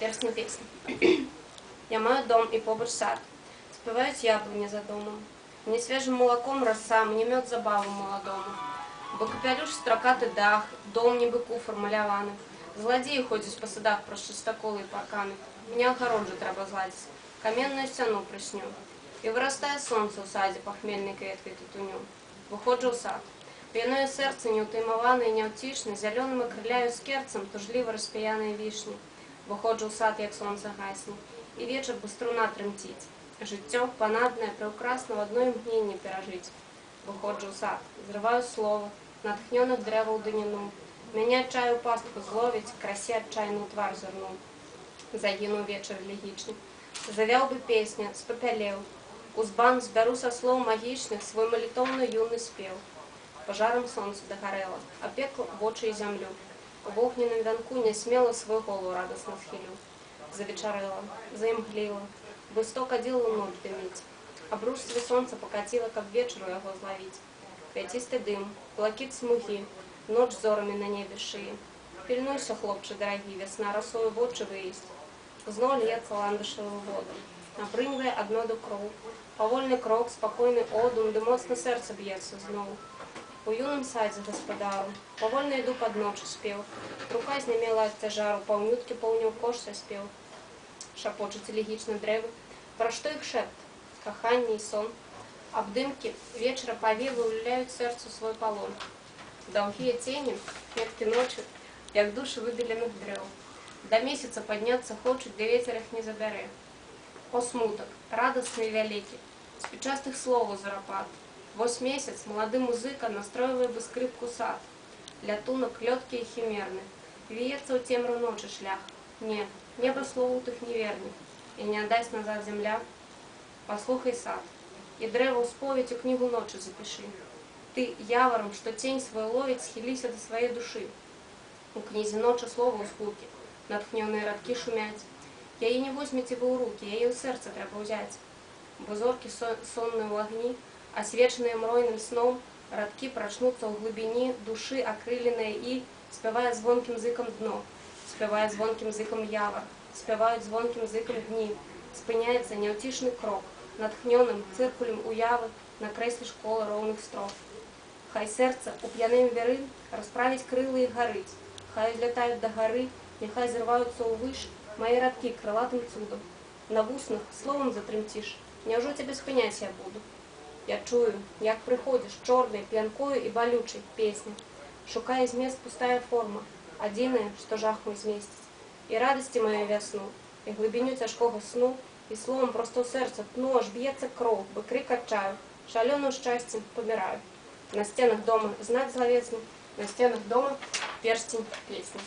персні пісні. Я маю дом і побач сад. Співають яблуні за домом. Мені свіжим молоком роса, мені мед забаву молодому. Бо капелюш строкатий дах, дом ніби куфр маляваний. Злодії ходять по садах про шестоколи і паркани. Мені огороджу треба зладити, каменну стіну присню. І виростає сонце у саді, похмельний квіткою тютюню. Виходжу у сад. П'яное серце неутаймоване і неутішне, зеленими криляю скерцем, тужливо розп'яної вішні. Виходжу у сад, як сонце гасне, і вечір би струна тремтить. Життя понадне, прекрасно в одной мгновенні пережить. Виходжу у сад, зриваю слово, натхнених дерева у данину. Мене чаю пастку зловить, красі отчайну твар зерну. Загинув вечір легічний. Завяв би песня, спопялев. Узбан зберу со слов магічних свой молитовно юний спів. Пожаром сонце догорело, опекло в очі і землю. В огненном венку не смело свою голову радостно схилю. Завечерело, заимглило, быстро кадило ночь дымить. А брушстве солнца покатило, как вечеру его зловить. Пятистый дым, плакит смухи, ночь зорами на небе шиї. Пильнуйся, хлопче дорогий, весна росою в очі виїсть. Зно льется ландышевую воду, напрыгивая одно до кров. Повольний крок, спокійний одум, де моцно серце б'ється знову. У юном саді господару, повольно йду під ночі спів. Рука знемела від тяжару, повнютки повнів кош спів. Шапочуть елегічно древи. Про що їх шепт? Кохання і сон. Обдимки вечера повивы уляють серцю свой полон. Довгі тіні, метки ночі, як душі вибілених древ. До місяця підняться хочуть, де ветер їх не забере. О смуток, радостный вяликий, с печастых слов зарапат. Вось месяц молодый музыка настроивая бы скрипку сад. Для тунок лёгкий и химерный. Віється у темру ночи шлях. Не, небо слову тих неверних. І не отдасть назад земля. Послухай сад. І древо у сповідь у книгу ночи запиши. Ты, явором, что тень свою ловить, схилися до своей души. У князі ночі слово у скуки, натхненные родки шумять. Я її не возьмете ви у руки, я її у серце треба взять. Бо зорки со- сонные у огні, освеченные мройным сном, родки прочнутся у глубині души, окрыленные и, спевая звонким зиком дно, спевая звонким зиком явор, спевають звонким зиком дні, спиняється неутішний крок, натхненим циркулем уяви на креслі школи ровних строк. Хай серце у п'яним віри розправить крила і горить, хай злітають до гори, нехай зриваються у виш мої радки крилатим цудом. На вуснах словом затремтиш, Невже тебе спинять я буду? Я чую, як приходиш, чорний, п'янкою і болючий, песня. Шукає зміст пустая форма, одиное, что жах мой зместить. І радості моєї весну, і глибиню тяжкого сну, і словом просто в серце тну, аж б'ється кров, би крик отчаю, шаленым щастям помираю. На стенах дома знак зловесный, на стенах дома перстень песни.